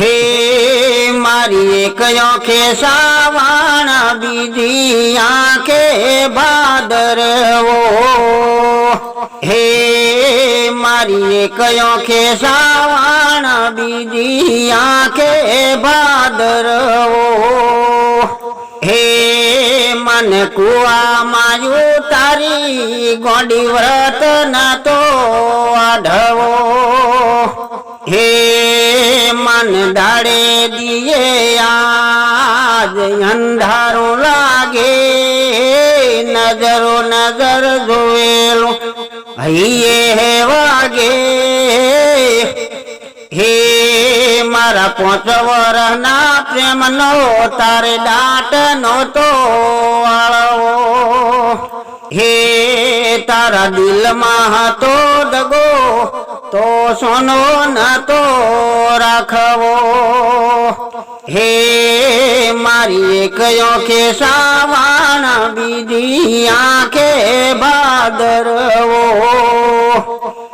હે મારી એક આંખે સાવાણ, બીજી આંખે ભાદરવો હે. મારી એક આંખે સાવાણ, બીજી આંખે ભાદરવો હે. મન કુવામાં તારી ગોડી વ્રત ના તો આઢવો. હે મન દાડે દિયે આજ અંધારું લાગે, નજરો નજર જોયેલો હૈયે હે વાગે, હે મારા પોચ વરના પ્રેમનો તારે દાટ નો તો વાળવો. હે તારા દિલમાં હતો દગો સોનો ન તો રાખવો? હે મારી એક આંખે સાવાણ બીજી આંખે ભાદરવો?